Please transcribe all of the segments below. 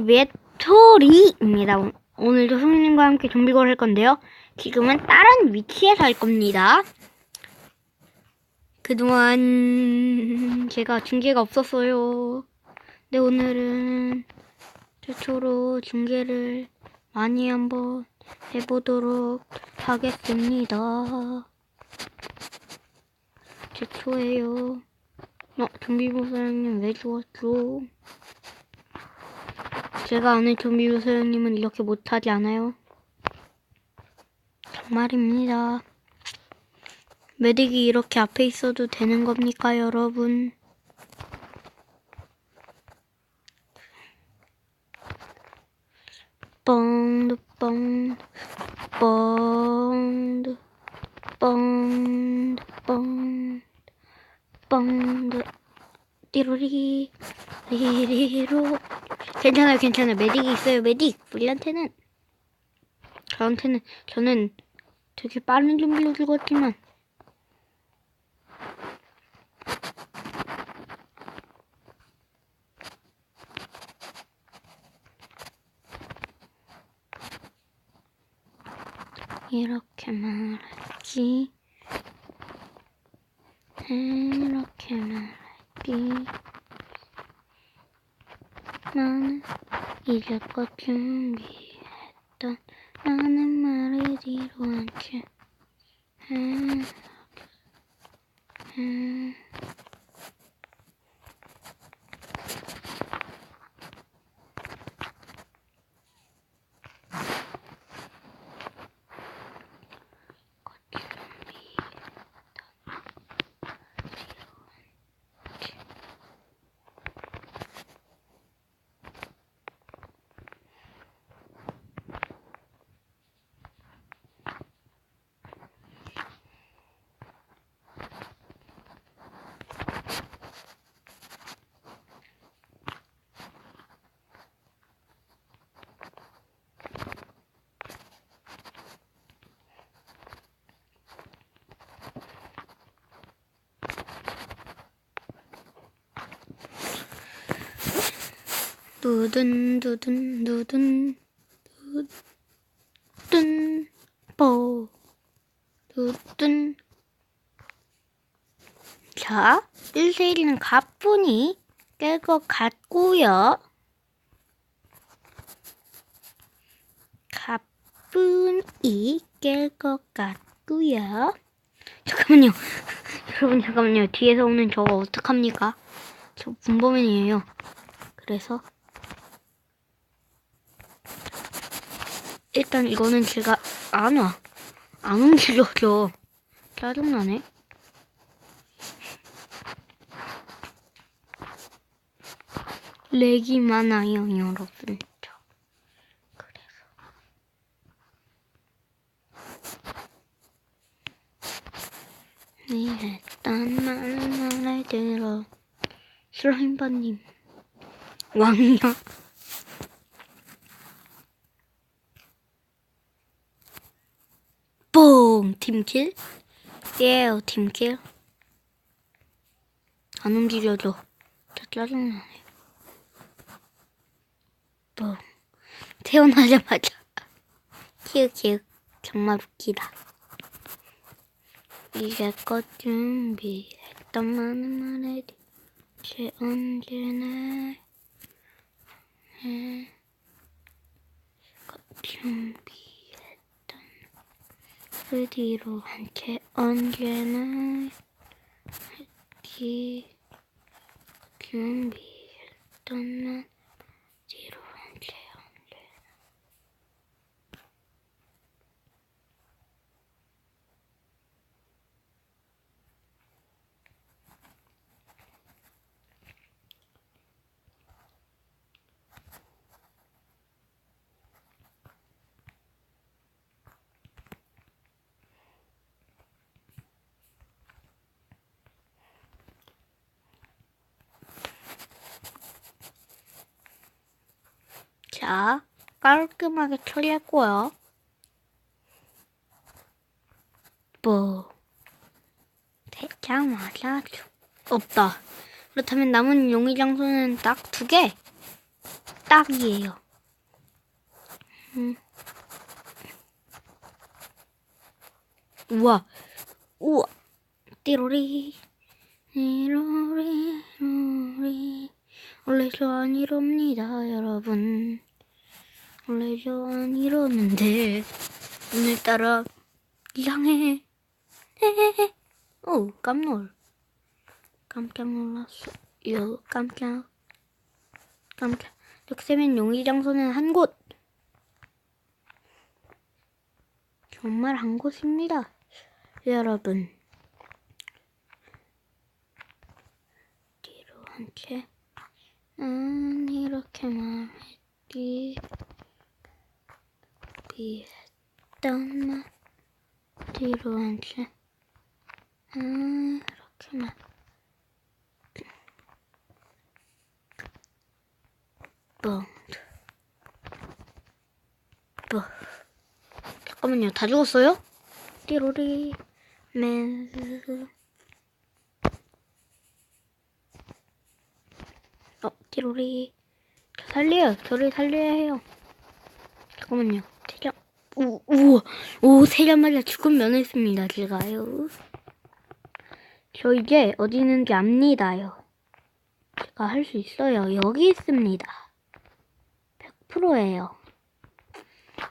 메토리입니다. 오- 오늘도 성님과 함께 좀비걸 할 건데요. 지금은 다른 위치에서 할 겁니다. 그동안 제가 중계가 없었어요. 근데 오늘은 최초로 중계를 많이 한번 해보도록 하겠습니다. 최초예요. 어, 좀비 보사님 왜 죽었죠? 제가 아는 좀비보사님은 이렇게 못하지 않아요. 정말입니다. 메딕이 이렇게 앞에 있어도 되는 겁니까, 여러분? 뻥드 뻥드 뻥드 뻥드 뻥드 뻥드 띠로리 리리로 괜찮아요 괜찮아요. 메딕이 있어요 메딕. 우리한테는. 저한테는 저는 되게 빠른 준비로 죽었지만. 이렇게 말했지. 이렇게 말했지 나는 이제껏 준비했던 나는 말이지로 않지. 음, 음. 두둔 두둔 두둔 두둔 뽀 두둔. 자 1대1은 가뿐히 깰 것 같고요. 가뿐히 깰 것 같고요. 잠깐만요. 여러분 잠깐만요. 뒤에서 오는 저거 어떡합니까? 저 분범인이에요. 그래서 일단 이거는 제가 안 와. 안 움직여져. 짜증나네. 렉이 많아요, 여러분. 저. 그래서. 이랬던 많은 말을 들어. 슬라임바님. 왕이야. 뽕! 팀킬? 예, 팀킬. 안 움직여줘. 저 짜증나네. 뽕. 태어나자마자. 키읔 키읔. 정말 웃기다. 이제껏 준비했던 많은 말에 제 언제나 해. 준비했던 그 뒤로 한채 언제나 했기 준비했던 난 자, 깔끔하게 처리했고요. 뭐, 되자마자 죽- 없다. 그렇다면 남은 용의 장소는 딱 두 개. 딱 딱이에요. 음. 우와, 우와, 띠로리, 띠로리, 로리. 원래 이럽니다, 여러분. 원래 저안 이러는데, 오늘따라 이상해. 오, 깜놀. 깜짝 놀랐어. 요, 깜짝. 깜짝. 이렇게 용의 장소는 한 곳. 정말 한 곳입니다. 여러분. 뒤로 한 채. 난 이렇게 말했지. 말. 뒤로 한 채. 난 이렇게 말. 뻥. 뭐. 잠깐만요. 다 죽었어요? 띠로리. 맨스. 어, 띠로리. 저 살려요. 저를 살려야 해요. 잠깐만요. 세장 우, 우와. 오, 세자마자 죽은 면했습니다. 제가요. 저 이제 어디 있는지 압니다요. 제가 할 수 있어요. 여기 있습니다. 100%예요.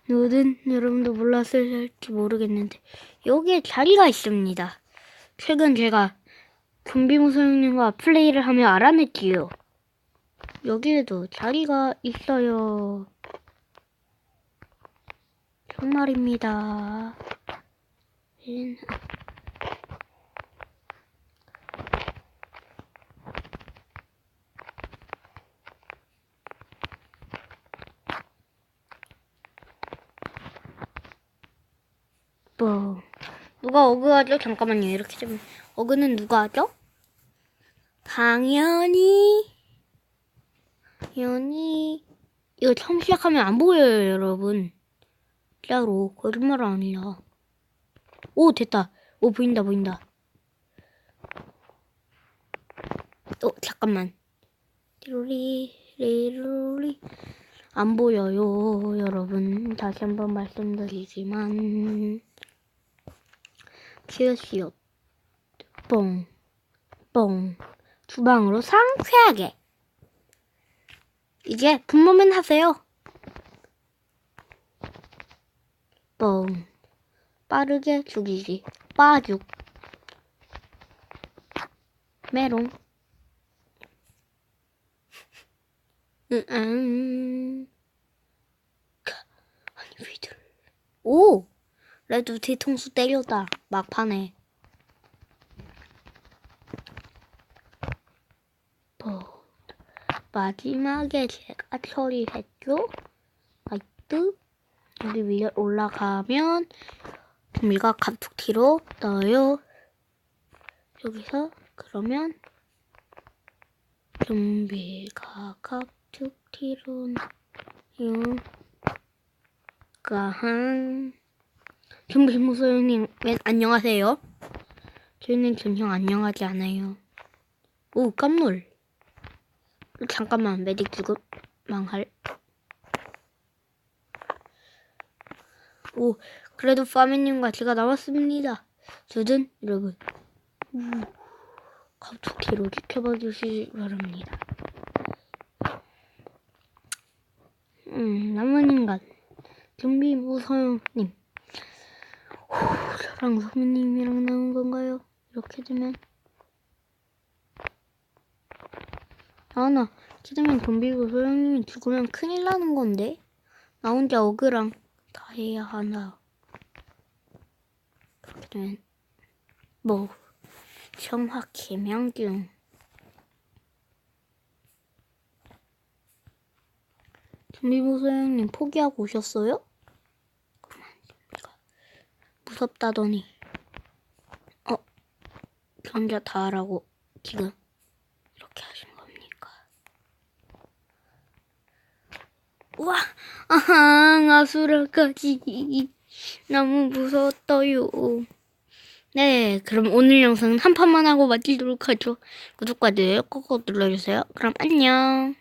누든 여러분도 몰랐을지 모르겠는데 여기에 자리가 있습니다. 최근 제가 좀비 무서님과 플레이를 하며 알아냈지요. 여기에도 자리가 있어요. 정말입니다. 인- 뭐 누가 어그하죠? 잠깐만요. 이렇게 좀 어그는 누가 하죠? 당연히 당연히 이거 처음 시작하면 안 보여요, 여러분. 진짜로 거짓말 아니야. 오 됐다. 오 보인다 보인다. 어 잠깐만. 리로리 리로리 안 보여요, 여러분. 다시 한번 말씀드리지만 키우시오 뽕, 뽕. 주방으로 상쾌하게. 이제 분모면 하세요. 뽕. 빠르게 죽이기. 빠죽. 메롱. 응, 응. 아니, 위들. 오! 레드 뒤통수 때렸다. 막판에. 뭐. 마지막에 제가 처리했죠? 아이트. 여기 위에 올라가면 좀비가 갑툭튀로 떠요. 여기서 그러면 좀비가 갑툭튀로 나요. 가한 좀비 무소영님 웬 안녕하세요. 저희는 전혀 안녕하지 않아요. 오 깜놀. 잠깐만 메딕 주고 망할. 오 그래도 파미님과 제가 나왔습니다. 저든 여러분 우, 갑툭튀로 지켜봐 주시기 바랍니다. 음 남은 인간 좀비 무서움님 후, 저랑 소민님이랑 나온 건가요? 이렇게 되면 아나 이렇게 되면 좀비 무서움님이 죽으면 큰일 나는 건데 나 혼자 어그랑 다 해야 하나. 그렇게 되면 뭐 정확히 명중 좀비 무서움님 포기하고 오셨어요? 그만 무섭다더니. 어 혼자 다 하라고 지금 이렇게 겁니까? 우와 아하 아수라까지 너무 무서웠어요. 네, 그럼 오늘 영상은 한 판만 하고 마치도록 하죠. 구독과 좋아요 꾹꾹 눌러주세요. 그럼 안녕.